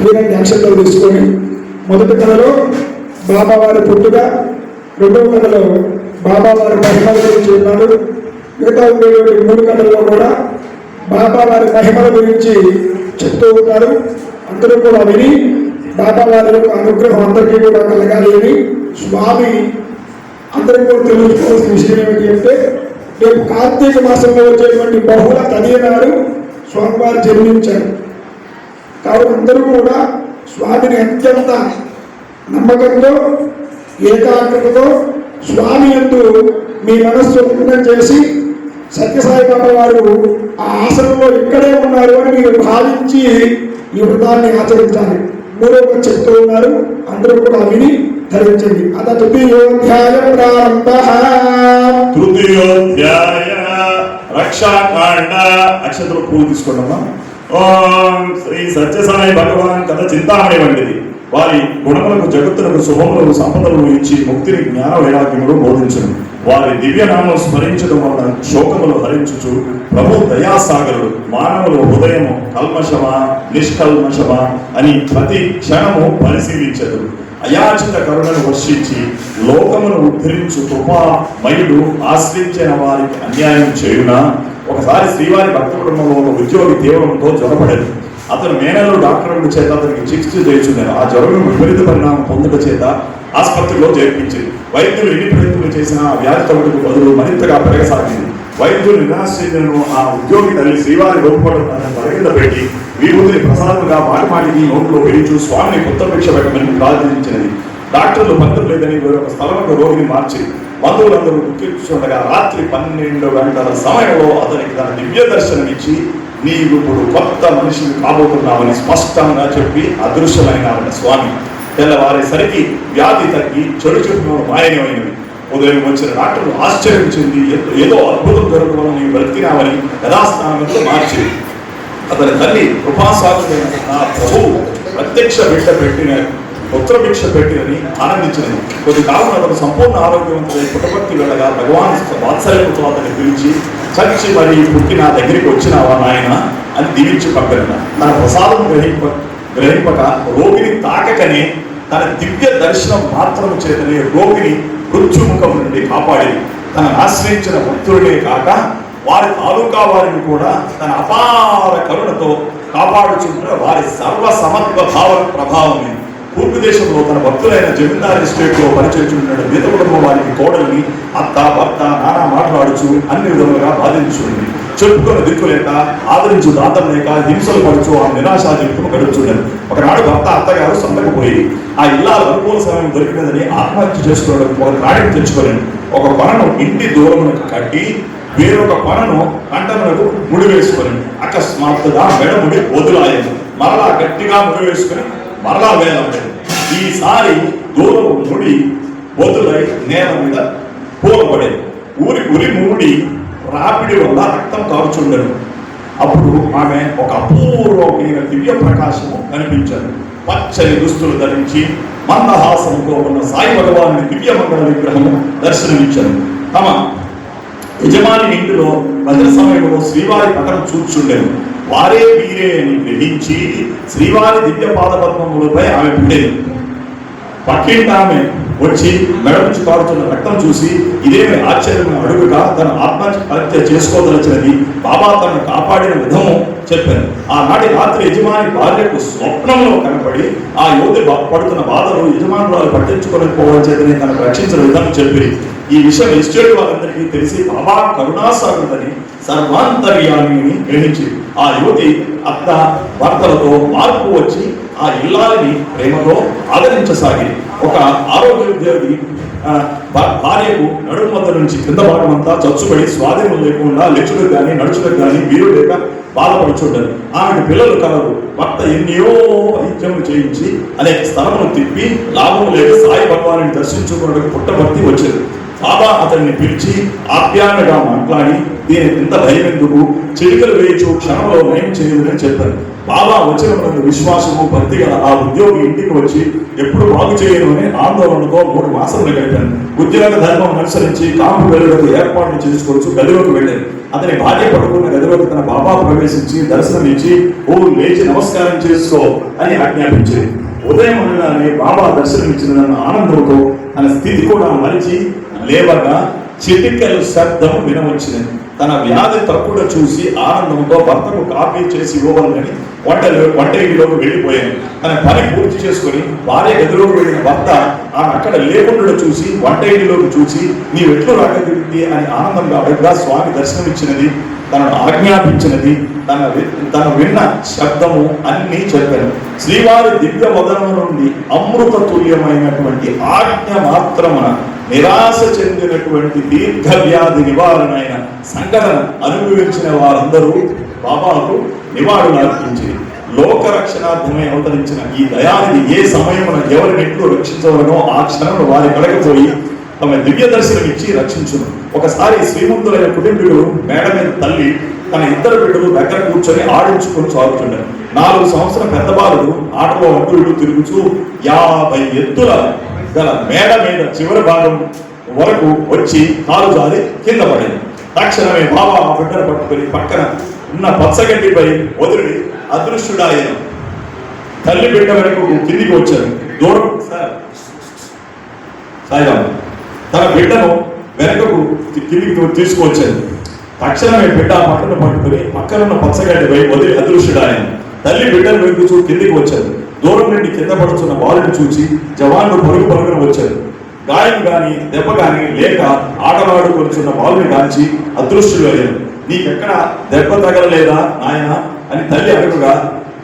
వీరాన్ని అక్షంతలు తీసుకొని మొదటి కథలో బాబావారి పుట్టుక రెండవ కథలో బాబావారి మహిమల గురించి ఉన్నాడు మిగతా ఉండేటువంటి మూడు కథల్లో కూడా బాబావారి మహిమల గురించి చెప్తూ ఉంటారు. అందరూ కూడా విని బాబావారి యొక్క అనుగ్రహం అందరికీ కూడా కలగాలి అని స్వామి అందరికీ కూడా తెలుసుకోవాల్సిన విషయం ఏమిటి అంటే రేపు కార్తీక మాసంలో వచ్చేటువంటి బహుళ తదియ నాడు స్వామివారు జన్మించారు. కాబట్టి అందరూ కూడా స్వామిని అత్యంత నమ్మకంతో ఏకాగ్రతతో స్వామి ఎందు మీ మనస్సు లగ్నం చేసి సత్యసాయిబాబా వారు ఆ ఆసనంలో ఇక్కడే ఉన్నారు అని మీరు భావించి ఈ వ్రతాన్ని ఆచరించాలి. మూడో చెప్తూ ఉన్నారు అందరూ కూడా విని ధరించండి. అత తృతీయోధ్యాయ ప్రారంభ. తృతీయోధ్యాయ రక్షాకాండ. అక్షతలు పూలు తీసుకోండమ్మా. ఈ శ్రీ సత్యసాయి భగవాన్ కథ చింతామణి వంటిది వారి గుణములకు జగత్తులకు శుభములకు సంపదలను ఇచ్చి ముక్తిని జ్ఞాన వైరాగ్యములు బోధించను. వారి దివ్యనామం స్మరించడం వలన శోకములు హరించుచు ప్రభు దయాసాగరుడు. మానవుల హృదయము కల్మషమా నిష్కల్మషమా అని ప్రతి క్షణము పరిశీలించదు అయాచిత కరుణను వర్షించి లోకమును ఉద్ధరించు కృపామయుడు ఆశ్రయించిన వారికి అన్యాయం చేయునా? ఒకసారి శ్రీవారి భక్త కుటుంబంలో ఒక ఉద్యోగి తీవ్రంతో జ్వరపడేది అతను మేనలో డాక్టర్ల చేత అతనికి చికిత్స చేయించున్నారు ఆ జ్వరం విపరీత పరిణామం పొందట చేత ఆసుపత్రిలో చేర్పించింది వైద్యులు ఎన్ని ప్రయత్నాలు చేసినా ఆ వ్యాధి తగ్గుటకు బదులు మరింతగా పెరగసాగింది. వైద్యులు నిరాశ్రయను ఆ ఉద్యోగి తల్లి శ్రీవారి రూపపడుతున్నారని పరిగణ పెట్టి విభూతిని ప్రసాదంగా మాటి మాటికి నోట్లో వేయించు స్వామిని కొత్త భిక్ష పెట్టమని ప్రార్థించినది డాక్టర్లు పంతం లేదని వేరొక స్థలంలో రోగిని మార్చి బంధువులందరూ దుఃఖిస్తుండగా రాత్రి పన్నెండు గంటల సమయంలో అతనికి తన దివ్య దర్శనం ఇచ్చి నీవు ఇప్పుడు కొత్త మనిషిని కాబోతున్నామని స్పష్టంగా చెప్పి అదృశ్యమైన స్వామి. తెల్లవారేసరికి వ్యాధి తగ్గి చెడు చెడు మాయమైనవి. ఉదయం వచ్చిన డాక్టర్లు ఆశ్చర్యించింది ఏదో- ఏదో అద్భుతం జరగడం నీ బ్రతికినామని యథాస్థానంలో మార్చి. అతని తల్లి కృపాసాక్షుడైన నా ప్రభు ప్రత్యక్ష బిడ్డ పెట్టిన పుత్ర పెట్టినని ఆనందించినది కొద్ది కాలం అతను సంపూర్ణ ఆరోగ్యవంతుడై పుట్టపర్తి వెళ్ళగా భగవాన్ వాత్సల్యంతో అతన్ని పిలిచి చచ్చి మరి పుట్టి నా దగ్గరికి వచ్చినావా నాయన? అని దీవించి పంపిన తన ప్రసాదం గ్రహింప గ్రహింపక రోగిని తాకకనే తన దివ్య దర్శనం మాత్రం చేతనే రోగిని మృత్యుముఖం నుండి కాపాడి తనను ఆశ్రయించిన భక్తులనే కాక వారి తాలూకా వారిని కూడా తన అపార కరుణతో కాపాడుచుంటే వారి సర్వ సమత్వ భావ ప్రభావం తూర్పు దేశంలో తన భక్తులైన జమీందార్ ఎస్టేట్లో పనిచేస్తున్న మిగతా కుటుంబం వారికి కోడల్ని అత్త భర్త నానా మాట్లాడుచు అన్ని విధములుగా బాధించుంది. చెప్పుకొని దిక్కులేక ఆదరించు దాతం లేక హింసలు పడుచు ఆ నిరాశ జీవితం గడుచుండను ఒకనాడు భర్త అత్తగారు సందకపోయి ఆ ఇల్లాల అనుకూల సమయం దొరికినదని ఆత్మహత్య చేసుకోవడం ఒక నాడిని తెచ్చుకోలేను ఒక కొనను ఇంటి దూరమునకు కట్టి వేరొక కొనను కంటమునకు ముడి అకస్మాత్తుగా అకస్మాత్తుగా మెడముడి వదులాయను. మరలా గట్టిగా ముడివేసుకొని మరలా వేలబడేది ఈసారి దూరం ముడి వదులై నేల మీద పూలపడేది ఊరి ఉరి మూడి రాపిడి వల్ల రక్తం కారుచుండను అప్పుడు ఆమె ఒక అపూర్వమైన దివ్య ప్రకాశము కనిపించారు పచ్చని దుస్తులు ధరించి మందహాసంతో ఉన్న సాయి భగవాను దివ్య మంగళ విగ్రహము దర్శనమిచ్చారు. తమ యజమాని ఇంటిలో భద్ర సమయంలో శ్రీవారి పటం చూచుండేది వారే వీరే అని గ్రహించి శ్రీవారి దివ్య పాదపద్మములపై ఆమె పడేది పక్కింటి ఆమె వచ్చి మెడ నుంచి కారుతున్న రక్తం చూసి ఇదేమి ఆశ్చర్యం అడుగుగా తన ఆత్మహత్య చేసుకోదలచినది బాబా తనను కాపాడిన విధము చెప్పాను. ఆనాటి రాత్రి యజమాని భార్యకు స్వప్నంలో కనపడి ఆ యువతి బా- పడుతున్న బాధలు యజమానురాలు పట్టించుకొని పోవడం చేతనే తనకు రక్షించిన విధం చెప్పి ఈ విషయం ఎస్టేట్ వాళ్ళందరికీ తెలిసి బాబా కరుణాసాగుడని సర్వాంతర్యామిని గ్రహించి ఆ యువతి అత్త భర్తలతో మార్పు వచ్చి ఆ ఇల్లాలని ప్రేమతో ఆదరించసాగింది ఒక ఆరోగ్య ఉద్యోగి భార్యకు నడుము వద్ద నుంచి కింద భాగం అంతా చచ్చుపడి స్వాధీనం లేకుండా లెచ్చులకు కానీ నడుచులకు కానీ వీరు లేక బాధపడుచుండదు ఆమెకు పిల్లలు కలరు భర్త ఎన్నో వైద్యములు చేయించి అనేక స్థలమును తిప్పి లాభం లేక సాయి భగవాన్ని దర్శించుకున్నకు పుట్టభక్తి వచ్చేది బాబా అతన్ని పిలిచి ఆప్యాయంగా మాట్లాడి దీని ఇంత భయం ఎందుకు చిటికలు వేయచ్చు క్షణంలో నయం చేయదని చెప్పారు. బాబా వచ్చిన విశ్వాసము భక్తి గల ఆ ఉద్యోగి ఇంటికి వచ్చి ఎప్పుడు బాగు చేయను అని ఆందోళనతో మూడు మాసములు గడిపాను. ఉద్యోగ ధర్మం అనుసరించి కాంపు వెళ్ళడానికి ఏర్పాట్లు చేసుకోవచ్చు గదిలోకి వెళ్ళాను. అతని భార్య పడుకున్న గదిలోకి తన బాబా ప్రవేశించి దర్శనం ఇచ్చి ఓ లేచి నమస్కారం చేసుకో అని ఆజ్ఞాపించింది ఉదయం అనగానే బాబా దర్శనం ఇచ్చిన ఆనందంతో తన స్థితి కూడా మరిచి లేవగా చిటికల శబ్దం వినవచ్చినది తన వ్యాధి తప్పుడు చూసి ఆనందంతో భర్తకు కాపీ చేసి ఇవ్వవాలని వంటలు వంట ఇంటిలోకి వెళ్ళిపోయాను. తన పని పూర్తి చేసుకొని భార్య గదిలోకి వెళ్ళిన భర్త ఆమె అక్కడ లేకుండా చూసి వంట ఇంటిలోకి చూసి నీ ఎట్లు రాకదిగింది అని ఆనందంగా అడగగా స్వామి దర్శనం ఇచ్చినది తనను ఆజ్ఞాపించినది తన వి- తను విన్న శబ్దము అన్నీ చెప్పాను. శ్రీవారి దివ్య వదనము నుండి అమృత తుల్యమైనటువంటి ఆజ్ఞ మాత్రమున నిరాశ చెందినటువంటి దీర్ఘ వ్యాధి నివారణ అయిన సంఘటన అనుభవించిన వారందరూ బాబాకు నివాళులు అర్పించి లోక రక్షణార్థమై అవతరించిన ఈ దయానిధి ఏ సమయమున ఎవరి ఎట్లు రక్షించవలనో ఆ క్షణంలో వారి కడకపోయి తమ దివ్య దర్శనం ఇచ్చి రక్షించును. ఒకసారి శ్రీమంతులైన కుటుంబీడు మేడ మీద తల్లి తన ఇద్దరు బిడ్డలు దగ్గర కూర్చొని ఆడించుకొని సాగుతుండే నాలుగు సంవత్సరం పెద్ద బాలుడు ఆటలో అడ్డు తిరుగుతూ యాభై ఎత్తుల గల మేడ మీద చివరి భాగం వరకు వచ్చి కాలు జారి కింద పడింది. తక్షణమే బాబా ఆ బిడ్డను పట్టుకొని పక్కన ఉన్న పచ్చగడ్డిపై వదిలి అదృష్టుడాయన తల్లి బిడ్డ వరకు కిందికి వచ్చారు దూరం సార్. సాయిరామ్ తన బిడ్డను వెనకకు కిందికి తీసుకువచ్చారు తక్షణమే బిడ్డ పక్కన పట్టుకుని పక్కనున్న పచ్చగడ్డిపై వదిలి అదృష్టుడాయన తల్లి బిడ్డను వెనుకుచూ కిందికి వచ్చారు దూరం నుండి కింద పడుతున్న బాలుని చూసి జవాన్లు పరుగు పరుగున వచ్చారు. గాయం కానీ దెబ్బ కానీ లేక ఆటలాడుకొనిచున్న బాలుని కాల్చి అదృశ్యుడయ్యారు నీకెక్కడ దెబ్బ తగలలేదా నాయన? అని తల్లి అడుగుగా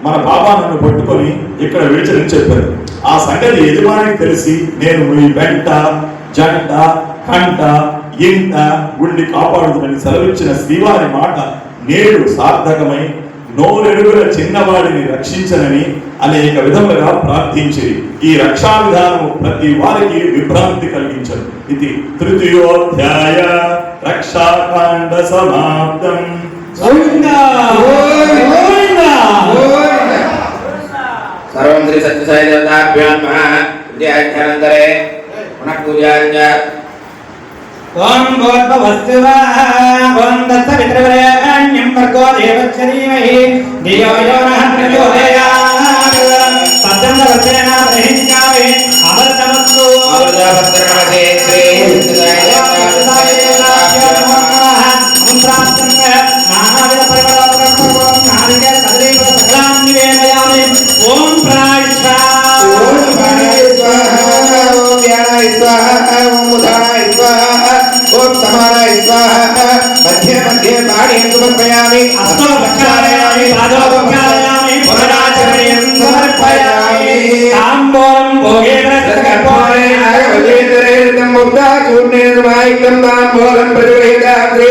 మన బాబా నన్ను పట్టుకొని ఇక్కడ విడిచని చెప్పారు. ఆ సంగతి యజమానికి తెలిసి నేను మీ వెంట జంట కంట ఇంట ఉండి కాపాడుతుందని సెలవిచ్చిన శ్రీవారి మాట నేడు సార్థకమై నోరెడుగుల చిన్నవాడిని రక్షించనని అనేక విధములుగా ప్రార్థించి ఈ రక్షా విధానం ప్రతి వారికి విభ్రాంతి కలిగించదు. ఇది తృతీయోధ్యాయ రక్షాకాండ సమాప్తం. సర్వం శ్రీ సత్యసాయి దేవతాభ్యాం పునఃపూజాంజ ఓం భూర్భువస్సువ ఓం దత్తవిత్రవరేణ్యం భర్గో దేవస్య ధీమహి ధియో యో నః ప్రచోదయాత్ సత్యం వచన ప్రహిష్యామి ஓட்சமானாய ஸ்வாஹ மத்திய மத்திய பாணி சமர்ப்பயாமி அஸ்தோ பக்ஷாரயாமி பாதோ பக்ஷாரயாமி புனராச்சமயம் சமர்ப்பயாமி தாம்போரம் போகே பிரசகர்ப்போரே நாகவல்லேந்தரேந்தம் முக்தா கூர்ணேர்வாயிக்கம் தாம்போரம் பிரஜுவேதாத்ரி